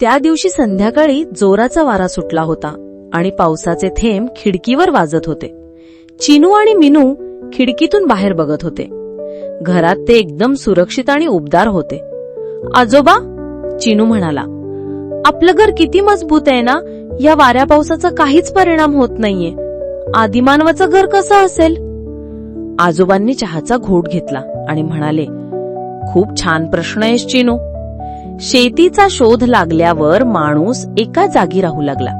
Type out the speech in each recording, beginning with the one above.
त्या दिवशी संध्याकाळी जोराचा वारा सुटला होता आणि पावसाचे थेंब खिडकीवर वाजत होते. चिनू आणि मिनू खिडकीतून बाहेर बघत होते. घरात ते एकदम सुरक्षित आणि उबदार होते. आजोबा चिनू म्हणाला आपलं घर किती मजबूत आहे ना? या वाऱ्या पावसाचा काहीच परिणाम होत नाहीये. आदिमानवाचं घर कसं असेल? आजोबांनी चहाचा घोट घेतला आणि म्हणाले खूप छान प्रश्न आहेस चिनू. शेतीचा शोध लागल्यावर माणूस एका जागी राहू लागला.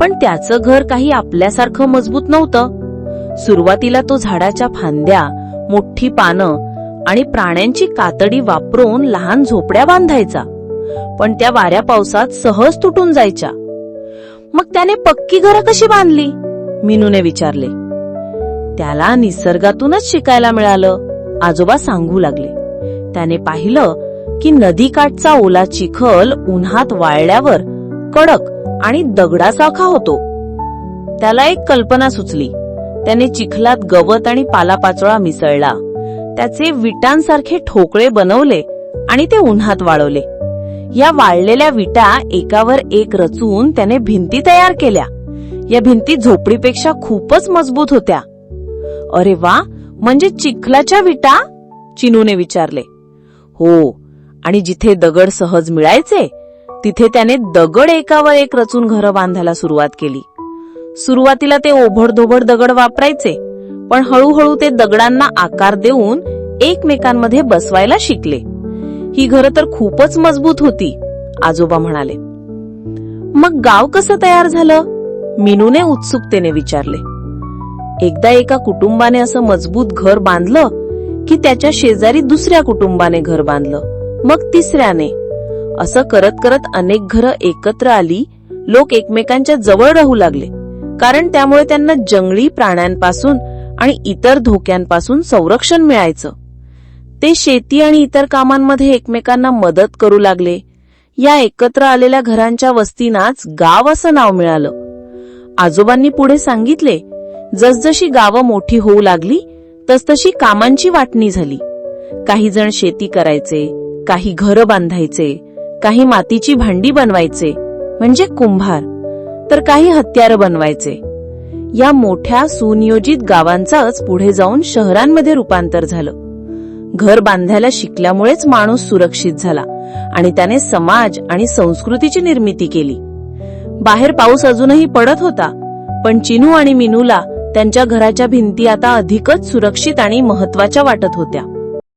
पण त्याचं घर काही आपल्यासारखं मजबूत नव्हतं. सुरुवातीला तो झाडाच्या फांद्या मोठी पानं आणि प्राण्यांची कातडी वापरून लहान झोपड्या बांधायचा. पण त्या वाऱ्या पावसात सहज तुटून जायच्या. मग त्याने पक्की घरं कशी बांधली? मिनूने विचारले. त्याला निसर्गातूनच शिकायला मिळालं आजोबा सांगू लागले. त्याने पाहिलं की नदीकाठचा ओला चिखल उन्हात वाळल्यावर कडक आणि दगडासारखा होतो. त्याला एक कल्पना सुचली. त्याने चिखलात गवत आणि पालापाचोळा मिसळला. त्याचे विटांसारखे ठोकळे बनवले आणि ते उन्हात वाळवले. या वाळलेल्या विटा एकावर एक रचून त्याने भिंती तयार केल्या. या भिंती झोपडीपेक्षा खूपच मजबूत होत्या. अरे वा! म्हणजे चिखलाच्या विटा? चिनूने विचारले. हो आणि जिथे दगड सहज मिळायचे तिथे त्याने दगड एकावर एक रचून घरं बांधायला सुरुवात केली. सुरुवातीला ते ओभडधोबड दगड वापरायचे पण हळूहळू ते दगडांना आकार देऊन एकमेकांमध्ये बसवायला शिकले. ही घरं तर खूपच मजबूत होती आजोबा म्हणाले. मग गाव कसं तयार झालं? मिनूने उत्सुकतेने विचारले. एकदा एका कुटुंबाने असं मजबूत घर बांधलं की त्याच्या शेजारी दुसऱ्या कुटुंबाने घर बांधलं. मग तिसऱ्याने. असं करत करत अनेक घरं एकत्र आली लोक एकमेकांच्या जवळ राहू लागले. कारण त्यामुळे त्यांना जंगली प्राण्यांपासून आणि इतर धोक्यांपासून संरक्षण मिळायचं. ते शेती आणि इतर कामांमध्ये एकमेकांना मदत करू लागले. या एकत्र आलेल्या घरांच्या वस्तीनाच गाव असं नाव मिळालं. आजोबांनी पुढे सांगितले जसजशी गावं मोठी होऊ लागली तसतशी कामांची वाटणी झाली. काही जण शेती करायचे काही घरं बांधायचे काही मातीची भांडी बनवायचे म्हणजे कुंभार तर काही हत्यारं बनवायचे. या मोठ्या सुनियोजित गावांचाच पुढे जाऊन शहरांमध्ये रूपांतर झालं. घर बांधायला शिकल्यामुळेच माणूस सुरक्षित झाला आणि त्याने समाज आणि संस्कृतीची निर्मिती केली. बाहेर पाऊस अजूनही पडत होता पण चिनू आणि मिनूला त्यांच्या घराच्या भिंती आता अधिकच सुरक्षित आणि महत्त्वाच्या वाटत होत्या.